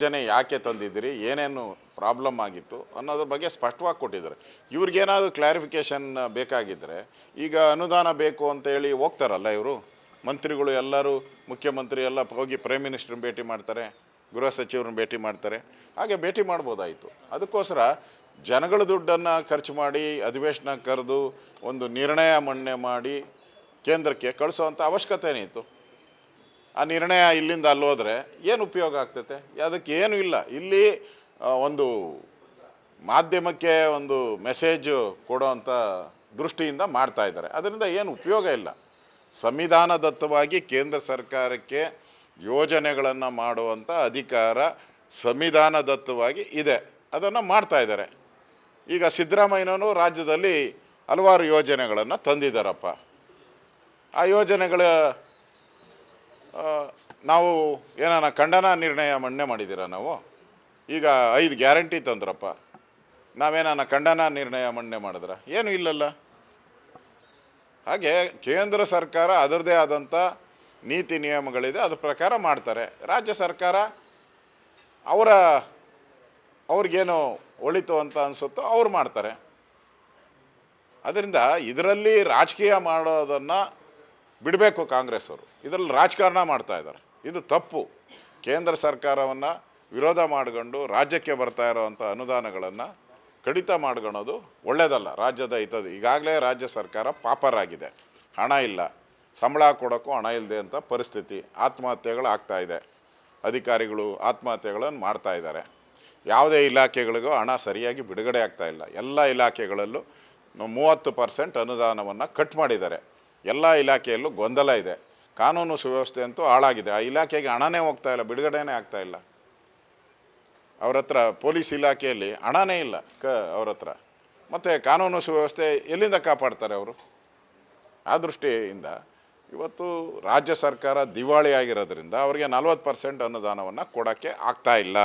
ಯೋಜನೆ ಯಾಕೆ ತಂದಿದ್ದೀರಿ? ಏನೇನು ಪ್ರಾಬ್ಲಮ್ ಆಗಿತ್ತು ಅನ್ನೋದ್ರ ಬಗ್ಗೆ ಸ್ಪಷ್ಟವಾಗಿ ಕೊಟ್ಟಿದ್ದಾರೆ. ಇವ್ರಿಗೇನಾದರೂ ಕ್ಲಾರಿಫಿಕೇಷನ್ ಬೇಕಾಗಿದ್ದರೆ ಈಗ ಅನುದಾನ ಬೇಕು ಅಂತೇಳಿ ಹೋಗ್ತಾರಲ್ಲ ಇವರು? ಮಂತ್ರಿಗಳು ಎಲ್ಲರೂ, ಮುಖ್ಯಮಂತ್ರಿ ಎಲ್ಲ ಹೋಗಿ ಪ್ರೈಮ್ ಮಿನಿಸ್ಟ್ರನ್ನ ಭೇಟಿ ಮಾಡ್ತಾರೆ, ಗೃಹ ಸಚಿವ್ರನ್ನ ಭೇಟಿ ಮಾಡ್ತಾರೆ, ಹಾಗೆ ಭೇಟಿ ಮಾಡ್ಬೋದಾಯಿತು. ಅದಕ್ಕೋಸ್ಕರ ಜನಗಳ ದುಡ್ಡನ್ನು ಖರ್ಚು ಮಾಡಿ ಅಧಿವೇಶನ ಕರೆದು ಒಂದು ನಿರ್ಣಯ ಮಂಡನೆ ಮಾಡಿ ಕೇಂದ್ರಕ್ಕೆ ಕಳಿಸೋವಂಥ ಅವಶ್ಯಕತೆ ಏನಿತ್ತು ಆ ನಿರ್ಣಯ ಇಲ್ಲಿಂದ ಅಲ್ಲಿ ಹೋದರೆ ಏನು ಉಪಯೋಗ ಆಗ್ತೈತೆ? ಅದಕ್ಕೆ ಏನು ಇಲ್ಲ. ಇಲ್ಲಿ ಒಂದು ಮಾಧ್ಯಮಕ್ಕೆ ಒಂದು ಮೆಸೇಜ್ ಕೊಡೋವಂಥ ದೃಷ್ಟಿಯಿಂದ ಮಾಡ್ತಾ ಇದ್ದಾರೆ. ಅದರಿಂದ ಏನು ಉಪಯೋಗ ಇಲ್ಲ. ಸಂವಿಧಾನದತ್ತವಾಗಿ ಕೇಂದ್ರ ಸರ್ಕಾರಕ್ಕೆ ಯೋಜನೆಗಳನ್ನು ಮಾಡುವಂಥ ಅಧಿಕಾರ ಸಂವಿಧಾನದತ್ತವಾಗಿ ಇದೆ. ಅದನ್ನು ಮಾಡ್ತಾ ಇದ್ದಾರೆ. ಈಗ ಸಿದ್ದರಾಮಯ್ಯನೂ ರಾಜ್ಯದಲ್ಲಿ ಹಲವಾರು ಯೋಜನೆಗಳನ್ನು ತಂದಿದ್ದಾರಪ್ಪ. ಆ ಯೋಜನೆಗಳ ನಾವು ಏನಾನ ಖಂಡನ ನಿರ್ಣಯ ಮಣ್ಣೆ ಮಾಡಿದ್ದೀರಾ ನಾವು? ಈಗ ಐದು ಗ್ಯಾರಂಟಿ ತಂದ್ರಪ್ಪ. ನಾವೇನಾನ ಖಂಡನ ನಿರ್ಣಯ ಮಣ್ಣೆ ಮಾಡಿದ್ರ? ಏನು ಇಲ್ಲಲ್ಲ. ಹಾಗೆ ಕೇಂದ್ರ ಸರ್ಕಾರ ಅದರದೇ ಆದಂಥ ನೀತಿ ನಿಯಮಗಳಿದೆ ಅದ್ರ ಪ್ರಕಾರ ಮಾಡ್ತಾರೆ. ರಾಜ್ಯ ಸರ್ಕಾರ ಅವರ, ಅವ್ರಿಗೇನು ಒಳಿತು ಅಂತ ಅನಿಸುತ್ತೋ ಅವ್ರು ಮಾಡ್ತಾರೆ. ಅದರಿಂದ ಇದರಲ್ಲಿ ರಾಜಕೀಯ ಮಾಡೋದನ್ನು ಬಿಡಬೇಕು ಕಾಂಗ್ರೆಸ್ ಅವರು ಇದರಲ್ಲಿ ರಾಜಕಾರಣ ಮಾಡ್ತಾ ಇದ್ದಾರೆ. ಇದು ತಪ್ಪು. ಕೇಂದ್ರ ಸರ್ಕಾರವನ್ನು ವಿರೋಧ ಮಾಡ್ಕೊಂಡು ರಾಜ್ಯಕ್ಕೆ ಬರ್ತಾ ಇರೋವಂಥ ಅನುದಾನಗಳನ್ನು ಕಡಿತ ಮಾಡ್ಕೊಳೋದು ಒಳ್ಳೆಯದಲ್ಲ ರಾಜ್ಯದ ಹಿತದ ಈಗಾಗಲೇ ರಾಜ್ಯ ಸರ್ಕಾರ ಪಾಪರಾಗಿದೆ. ಹಣ ಇಲ್ಲ. ಸಂಬಳ ಕೊಡೋಕ್ಕೂ ಹಣ ಇಲ್ಲದೆ ಅಂತ ಪರಿಸ್ಥಿತಿ. ಆತ್ಮಹತ್ಯೆಗಳು ಆಗ್ತಾ ಇದೆ. ಅಧಿಕಾರಿಗಳು ಆತ್ಮಹತ್ಯೆಗಳನ್ನು ಮಾಡ್ತಾ ಇದ್ದಾರೆ. ಯಾವುದೇ ಇಲಾಖೆಗಳಿಗೂ ಹಣ ಸರಿಯಾಗಿ ಬಿಡುಗಡೆ ಆಗ್ತಾ ಇಲ್ಲ. ಎಲ್ಲ ಇಲಾಖೆಗಳಲ್ಲೂ ಮೂವತ್ತು ಪರ್ಸೆಂಟ್ ಅನುದಾನವನ್ನು ಕಟ್ ಮಾಡಿದ್ದಾರೆ. ಎಲ್ಲ ಇಲಾಖೆಯಲ್ಲೂ ಗೊಂದಲ ಇದೆ. ಕಾನೂನು ಸುವ್ಯವಸ್ಥೆ ಅಂತೂ ಹಾಳಾಗಿದೆ. ಆ ಇಲಾಖೆಗೆ ಹಣನೇ ಹೋಗ್ತಾ ಇಲ್ಲ, ಬಿಡುಗಡೆನೇ ಆಗ್ತಾ ಇಲ್ಲ. ಅವ್ರ ಹತ್ರ ಪೊಲೀಸ್ ಇಲಾಖೆಯಲ್ಲಿ ಹಣನೇ ಇಲ್ಲ ಕ ಅವ್ರ ಹತ್ರ. ಮತ್ತು ಕಾನೂನು ಸುವ್ಯವಸ್ಥೆ ಎಲ್ಲಿಂದ ಕಾಪಾಡ್ತಾರೆ ಅವರು? ಆ ದೃಷ್ಟಿಯಿಂದ ಇವತ್ತು ರಾಜ್ಯ ಸರ್ಕಾರ ದಿವಾಳಿ ಆಗಿರೋದ್ರಿಂದ ಅವರಿಗೆ ನಲ್ವತ್ತು ಪರ್ಸೆಂಟ್ ಅನುದಾನವನ್ನು ಕೊಡೋಕ್ಕೆ ಆಗ್ತಾ ಇಲ್ಲ.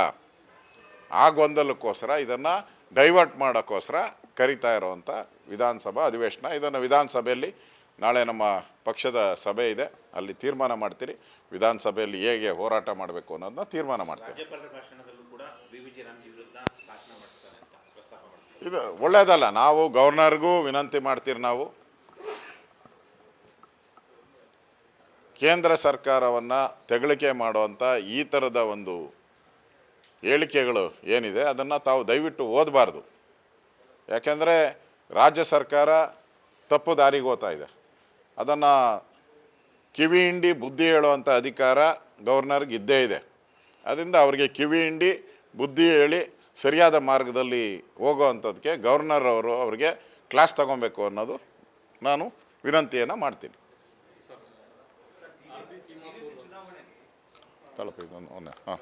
ಆ ಗೊಂದಲಕ್ಕೋಸ್ಕರ ಇದನ್ನು ಡೈವರ್ಟ್ ಮಾಡೋಕ್ಕೋಸ್ಕರ ಕರಿತಾ ಇರುವಂಥ ವಿಧಾನಸಭಾ ಅಧಿವೇಶನ ಇದನ್ನು ವಿಧಾನಸಭೆಯಲ್ಲಿ ನಾಳೆ ನಮ್ಮ ಪಕ್ಷದ ಸಭೆ ಇದೆ. ಅಲ್ಲಿ ತೀರ್ಮಾನ ಮಾಡ್ತೀರಿ. ವಿಧಾನಸಭೆಯಲ್ಲಿ ಹೇಗೆ ಹೋರಾಟ ಮಾಡಬೇಕು ಅನ್ನೋದನ್ನ ತೀರ್ಮಾನ ಮಾಡ್ತೀವಿ. ಇದು ಒಳ್ಳೆಯದಲ್ಲ ನಾವು ಗವರ್ನರ್ಗೂ ವಿನಂತಿ ಮಾಡ್ತೀರಿ ನಾವು. ಕೇಂದ್ರ ಸರ್ಕಾರವನ್ನು ತೆಗಳಿಕೆ ಮಾಡುವಂಥ ಈ ಥರದ ಒಂದು ಹೇಳಿಕೆಗಳು ಏನಿದೆ ಅದನ್ನು ತಾವು ದಯವಿಟ್ಟು ಓದಬಾರ್ದು. ಯಾಕೆಂದರೆ ರಾಜ್ಯ ಸರ್ಕಾರ ತಪ್ಪು ದಾರಿಗೆ ಹೋಗ್ತಾ ಇದೆ. ಅದನ್ನು ಕಿವಿ ಹಿಂಡಿ ಬುದ್ಧಿ ಹೇಳುವಂಥ ಅಧಿಕಾರ ಗವರ್ನರ್ಗೆ ಇದ್ದೇ ಇದೆ. ಅದರಿಂದ ಅವರಿಗೆ ಕಿವಿ ಹಿಂಡಿ ಬುದ್ಧಿ ಹೇಳಿ ಸರಿಯಾದ ಮಾರ್ಗದಲ್ಲಿ ಹೋಗೋವಂಥದ್ದಕ್ಕೆ ಗವರ್ನರ್ ಅವರು ಅವರಿಗೆ ಕ್ಲಾಸ್ ತಗೊಬೇಕು ಅನ್ನೋದು ನಾನು ವಿನಂತಿಯನ್ನು ಮಾಡ್ತೀನಿ. ತಲುಪಿದ್ದು ಹಾಂ.